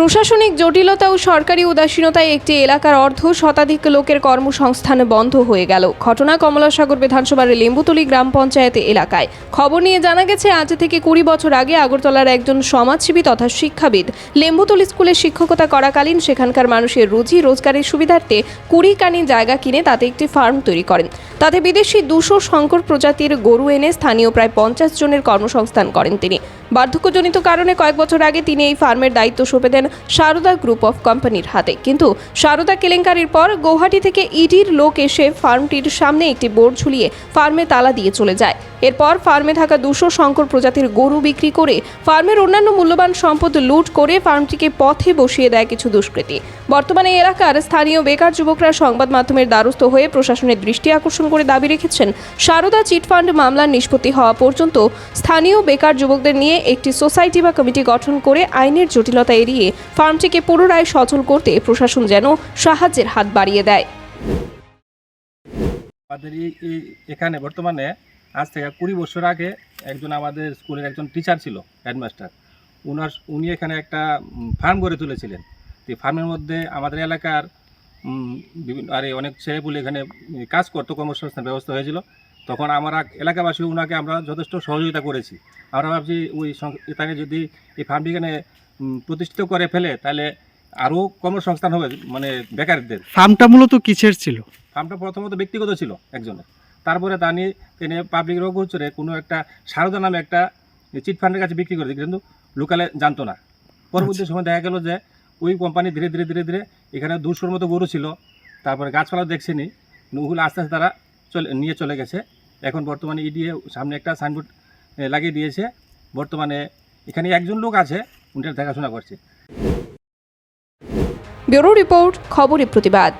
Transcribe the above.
প্রশাসনিক জটিলতা ও সরকারি উদাসীনতায় একটি এলাকার অর্ধ শতাধিক লোকের কর্মসংস্থান বন্ধ হয়ে গেল। ঘটনা কমলাসাগর বিধানসভার লেম্বুতলি গ্রাম পঞ্চায়েত এলাকায়। খবর নিয়ে জানা গেছে, আজ থেকে কুড়ি বছর আগে আগরতলার একজন সমাজসেবী তথা শিক্ষাবিদ লেম্বুতলি স্কুলে শিক্ষকতা করাকালীন সেখানকার মানুষের রুজি রোজগারের সুবিধার্থে কুড়ি কানি জায়গা কিনে তাতে একটি ফার্ম তৈরি করেন। তাতে বিদেশি দুশো শঙ্কর প্রজাতির গরু এনে স্থানীয় প্রায় পঞ্চাশ জনের কর্মসংস্থান করেন তিনি। বার্ধক্যজনিত কারণে কয়েক বছর আগে তিনি এই ফার্মের দায়িত্ব সঁপে দেন সারদা গ্রুপ অফ কোম্পানির হাতে। কিন্তু সারদা কেলেঙ্কারির পর গৌহাটি থেকে ইডির লোক এসে ফার্মটির সামনে একটি বোর্ড ঝুলিয়ে ফার্মে তালা দিয়ে চলে যায়। এরপর ফার্মে থাকা দুশো শঙ্কর প্রজাতির গরু বিক্রি করে ফার্মের অন্যান্য মূল্যবান সম্পদ লুট করে ফার্মটিকে পথে বসিয়ে দেয় কিছু দুষ্কৃতী। বর্তমানে এলাকার স্থানীয় বেকার যুবকরা সংবাদ মাধ্যমের দ্বারস্থ হয়ে প্রশাসনের দৃষ্টি আকর্ষণ করে দাবি রেখেছেন, সারদা চিটফান্ড মামলার নিষ্পত্তি হওয়া পর্যন্ত স্থানীয় বেকার যুবকদের নিয়ে একটি সোসাইটি বা কমিটি গঠন করে আইনের জটিলতা এড়িয়ে ফার্মটিকে পুনরায় সচল করতে প্রশাসন যেন সাহায্যের হাত বাড়িয়ে দেয়। আমাদের এখানে বর্তমানে আজ থেকে কুড়ি বছর আগে একজন আমাদের স্কুলের একজন টিচার ছিল, হেডমাস্টার। উনার উনি এখানে একটা ফার্ম গড়ে তুলেছিলেন। তো ফার্মের মধ্যে আমাদের এলাকার বিভিন্ন আরে অনেক ছেলেপুলে এখানে কাজ করতো কর্মসংস্থান ব্যবস্থা হয়েছিল। তখন আমরা এলাকাবাসী ওনাকে আমরা যথেষ্ট সহযোগিতা করেছি। আমরা ভাবছি ওই এখানে যদি এই ফার্মটি এখানে প্রতিষ্ঠিত করে ফেলে তাহলে আরও কর্মসংস্থান হবে মানে বেকারদের। ফার্মটা মূলত কিসের ছিল? ফার্মটা প্রথমত ব্যক্তিগত ছিল একজনের। তারপরে তা নিয়ে তিনি পাবলিক রোগ হচ্ছে কোনো একটা সারদা নামে একটা চিট ফান্ডের কাছে বিক্রি করে কিন্তু লোকালে জানতো না। পরবর্তী সময় দেখা গেল যে ওই কোম্পানি ধীরে ধীরে ধীরে ধীরে এখানে দুশোর মতো গরু ছিল। তারপরে গাছপালা দেখছেনি। ওগুলো আস্তে আস্তে তারা চলে নিয়ে চলে গেছে। এখন বর্তমানে ইডিএ সামনে একটা সাইনবোর্ড লাগিয়ে দিয়েছে। বর্তমানে এখানে একজন লোক আছে, উনি দেখাশোনা করছে। ব্যুরো রিপোর্ট খবরের প্রতিবাদ।